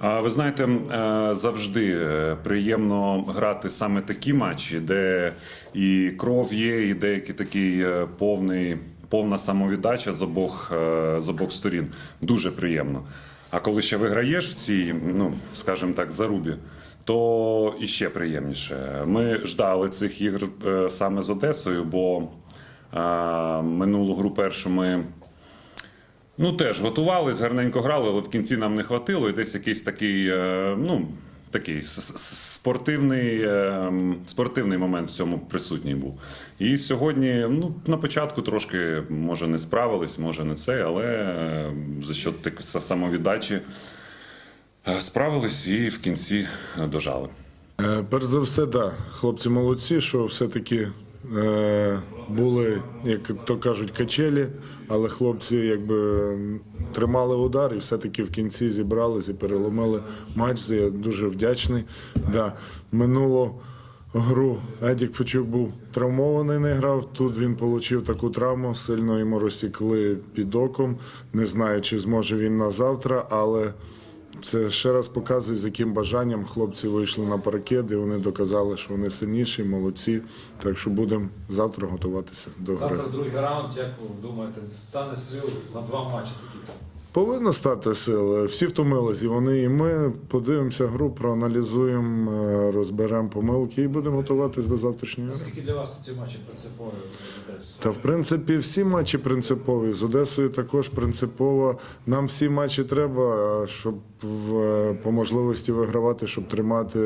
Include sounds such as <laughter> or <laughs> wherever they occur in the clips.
Ви знаєте, е, завжди е, приємно грати саме такі матчі, де і кров є, і деякий такий е, повний, повна самовіддача з обох, з обох сторін. Дуже приємно. А коли ще виграєш в цій, ну скажімо так, зарубі, то іще приємніше. Ми ждали цих ігр саме з Одесою, бо минулу гру першу ми. Ну, теж готувались, гарненько грали, але в кінці нам не хватило. І десь якийсь такий, е, ну, такий спортивний, е, спортивний момент в цьому присутній був. І сьогодні, ну, на початку трошки, може, не справились, може, не це, але е, за що самовіддачі е, справились і в кінці дожали. Е, Перш за все, да, хлопці молодці, що все-таки були, як то кажуть, качелі, але хлопці якби тримали удар і все-таки в кінці зібрались і переломили матч. Я дуже вдячний. Да, минулу гру Едік Фечук був травмований, не грав. Тут він отримав таку травму, сильно йому розсікли під оком. Не знаю, чи зможе він на завтра, але. Це ще раз показує, з яким бажанням хлопці вийшли на паркет, і вони доказали, що вони сильніші, молодці. Так що будемо завтра готуватися до гри. Завтра другий раунд, як ви думаєте, стане сил на два матчі такі? Повинна стати сила. Всі втомились, і вони, і ми подивимося гру, проаналізуємо, е, розберемо помилки і будемо готуватись до завтрашньої гри. Наскільки для вас ці матчі принципові з Одесою? Та в принципі всі матчі принципові. З Одесою також принципово. Нам всі матчі треба, щоб в- по можливості вигравати, щоб тримати,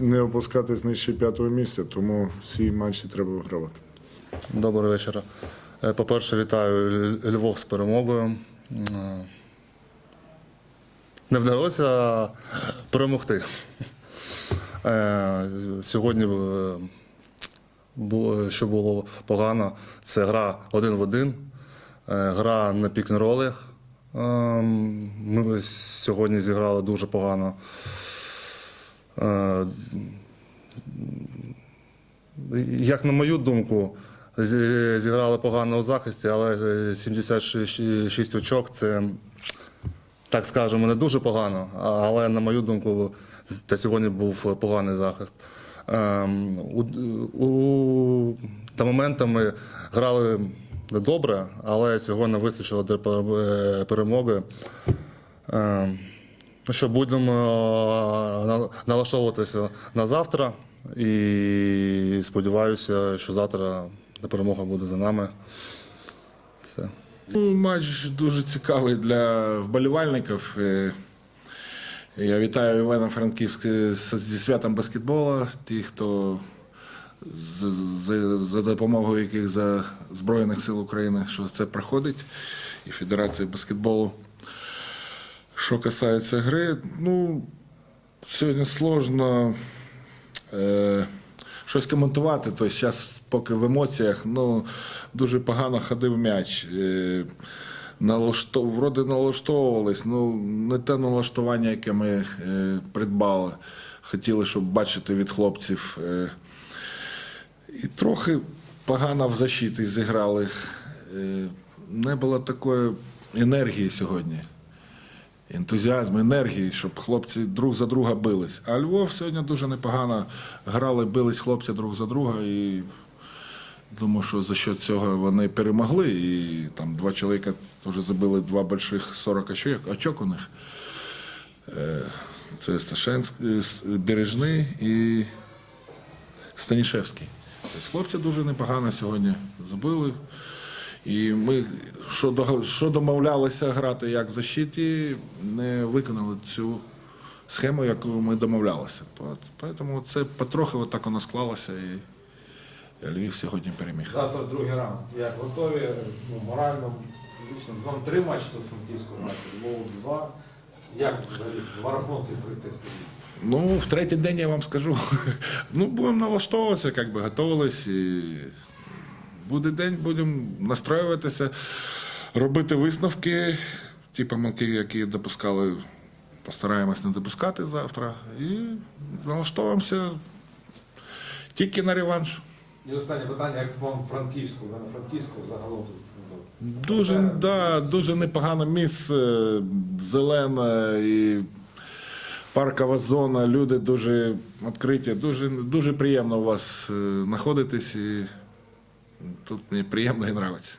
не опускатись нижче п'ятого місця. Тому всі матчі треба вигравати. Добрий вечір. Е, По-перше, вітаю Ль- Львов з перемогою. Е, Не вдалося перемогти. Е, Сьогодні, е, що було погано, це гра один в один, гра на пік-н-ролях. Е, Ми сьогодні зіграли дуже погано. Як на мою думку, зіграли погано у захисті, але е, 76 очок це, так скажемо, не дуже погано. Але на мою думку, та сьогодні був поганий захист. Ем, У, у, та моментами грали добре, але цього не вистачило для перемоги. Ем, Ну що, будемо е, налаштовуватися на завтра і сподіваюся, що завтра перемога буде за нами. Все. Ну, Матч дуже цікавий для вболівальників. Е, Я вітаю Івана Франківськ зі святом баскетбола. Ті, хто за допомогою яких за Збройних сил України, що це проходить, і Федерації баскетболу. Що касається гри, ну сьогодні сложно е, щось коментувати. Тобто зараз, поки в емоціях, ну дуже погано ходив м'яч. Е, налашто, вроде налаштовувались, ну не те налаштування, яке ми е, придбали. Хотіли, щоб бачити від хлопців. Е, і трохи погано в защиті зіграли. Не було такої енергії сьогодні ентузіазм, енергії, щоб хлопці друг за друга бились. А Львов сьогодні дуже непогано грали, бились хлопці друг за друга. І думаю, що за що цього вони перемогли. І там два чоловіка теж забили два больших 40 очок, очок у них. Е, Це Сташенський, Бережний і Станішевський. Тобто хлопці дуже непогано сьогодні забили. І ми, що, домовлялися грати як в защиті, не виконали цю схему, яку ми домовлялися. Тому це потрохи отак воно склалося, і Львів сьогодні переміг. Завтра другий раунд. Як готові ну, морально, фізично? Вам три матчі тут франківського матчу, Львову два. Як взагалі марафон цей пройти, скажіть? Ну, в третій день я вам скажу. <laughs> Ну, будемо налаштовуватися, як би готувались. І буде день, будемо настроюватися, робити висновки, ті помилки, які допускали, постараємось не допускати завтра. І налаштовуємося тільки на реванш. І останнє питання, як вам Франківську, на Франківську загалом тут? ну, Дуже, да, дуже непогане місце, зелене і паркова зона, люди дуже відкриті, дуже, дуже приємно у вас е, знаходитись. І тут мені приємно і подобається.